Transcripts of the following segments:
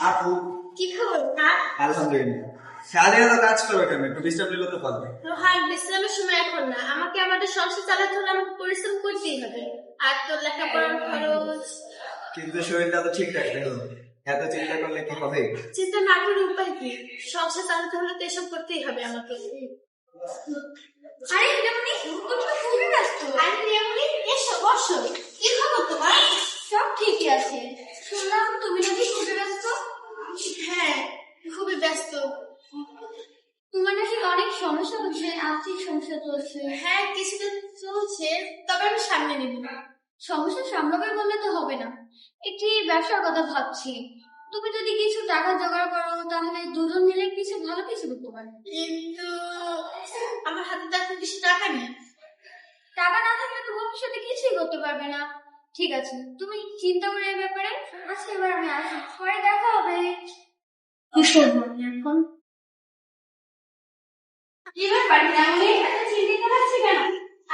আপু। কি খবর কার? আলহামদুলিল্লাহ। সারাদিন এত কাজ করবে কেন? একটু ডিস্টার্ব নিলে তো পারবে। রোহান বিশ্রামের সময় এখন না। আমাকে আমাদের সংসার চালাতে হলে আমাকে পরিশ্রম করতেই হবে। আর তোর লেখাপড়ার খরচ। কিন্তু শরীরটা তো ঠিক রাখতে হবে এত চিন্তা করলে কি হবে? চিন্তা না করে উপায় কি? সংসার চালাতে হলে তো এসব করতেই হবে আমাকে। আরে হিরামণি তুমি খুবই ব্যস্ত আরে হিরামণি এসো বসো। কি খবর তোমার সব ঠিকই আছে শুনলাম তুমি নাকি খুবই ব্যস্ত হ্যাঁ খুবই ব্যস্ত তোমার নাকি অনেক সমস্যা হচ্ছে আর্থিক সমস্যা চলছে। হ্যাঁ কিছুটা চলছে তবে আমি সামনে নিব। সমস্যা সামলাবে বললে তো হবে না। একটি ব্যবসার কথা ভাবছি। তুমি যদি কিছু টাকা জোগাড় করো তাহলে দুজন মিলে কিছু ভালো কিছু করতে পারো। কিন্তু আমার হাতে তো এখন বেশি টাকা নেই। টাকা না থাকলে তো ভবিষ্যতে কিছুই করতে পারবে না। ঠিক আছে তুমি চিন্তা করে এই ব্যাপারে। আচ্ছা এবার আমি আসি। পরে দেখা হবে। কি করব এখন? এবার বাড়ি এমনি এত চিন্তিত লাগছে কেন?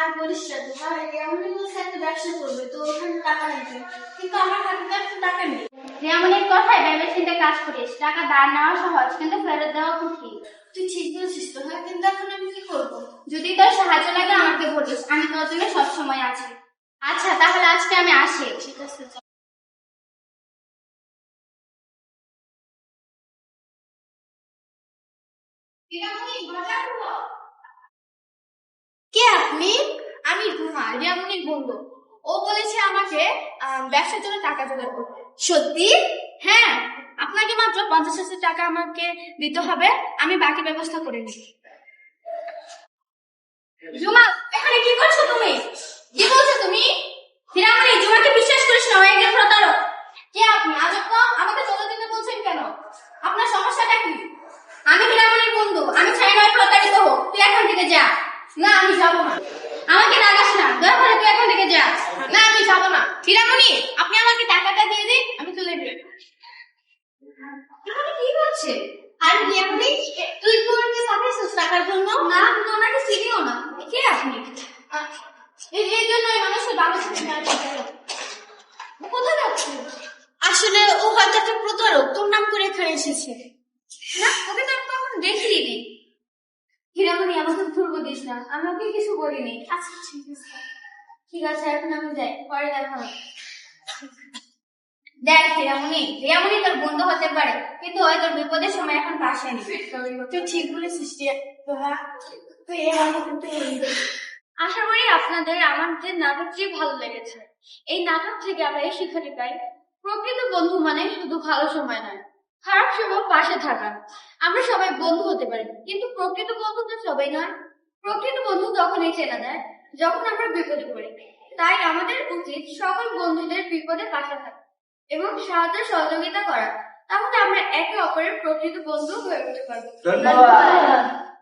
আর বলিস না তোমার এমনি বলছে একটা ব্যবসা করবে তো ওখানে টাকা লাগবে কিন্তু আমার হাতে তো এখন টাকা নেই। যেমনের কথায় ভেবে চিন্তে কাজ করিস। টাকা দাঁড় নেওয়া সহজ কিন্তু ফেরত দেওয়া কঠিন। তুই ঠিক বলছিস তো হ্যাঁ কিন্তু এখন আমি কি করব? যদি তোর সাহায্য লাগে আমাকে বলিস আমি তোর জন্য সবসময় আছি। আচ্ছা তাহলে আজকে আমি আসি। ঠিক আছে কে আপনি? আমি রুমা রিয়ামনির বন্ধু। ও বলেছে আমাকে ব্যবসার জন্য টাকা জোগাড় করতে। সত্যি? হ্যাঁ আপনাকে মাত্র পঞ্চাশ হাজার টাকা আমাকে দিতে হবে, আমি বাকি ব্যবস্থা করে নিই। জুমা এখানে কি করছ তুমি? কি বলছো তুমি? হিরামণি জুমাকে বিশ্বাস করিস না হয়ে কে আপনি? আজব আমাকে বলছেন কেন? আপনার সমস্যাটা কি? আমি হিরামণির বন্ধু, আমি চাই না প্রতারিত হোক, তুই এখান থেকে যা। না, আমি যাব না। আমাকে রাগাস না, দয়া করে তুই এখান থেকে যা। না, আমি যাব না। হিরামণি আপনি আমাকে টাকাটা দিয়ে দিন, আমি চলে যাই কি আর তুই টাকার জন্য? না আমি তো ওনাকে চিনিও না। কে আপনি? এই জন্য মানুষের বাবা কোথায় যাচ্ছে আসলে ও হয়তো একটা প্রতারক, তোর নাম করে এখানে এসেছে। না, ওকে তো আমি কখনো দেখিনি। আমাকে বলিস না। আমি ওকে কিছু বলিনি। আচ্ছা ঠিক আছে। ঠিক আছে, এখন আমি যাই। পরে দেখা হবে। দেখ হিরামণি হিরামণি তোর বন্ধু হতে পারে, কিন্তু ওই তোর বিপদের সময় এখন পাশে নেই। তুই ঠিক বলেছিস কিন্তু আশা করি আপনাদের আমাদের নাটকটি ভালো লেগেছে, এই নাটক থেকে আমরা এই শিক্ষাটি পাই। প্রকৃত বন্ধু মানে শুধু ভালো সময় নয়। খারাপ সময় পাশে থাকা। আমরা সবাই বন্ধু হতে পারি, কিন্তু প্রকৃত বন্ধু তো সবাই নয়। প্রকৃত বন্ধু তখনই চেনা যায়, যখন আমরা বিপদে পড়ি। তাই আমাদের উচিত সকল বন্ধুদের বিপদে পাশে থাকা এবং সাহায্য সহযোগিতা করা। তাহলে আমরা একে অপরের প্রকৃত বন্ধু হয়ে উঠতে পারব। ধন্যবাদ।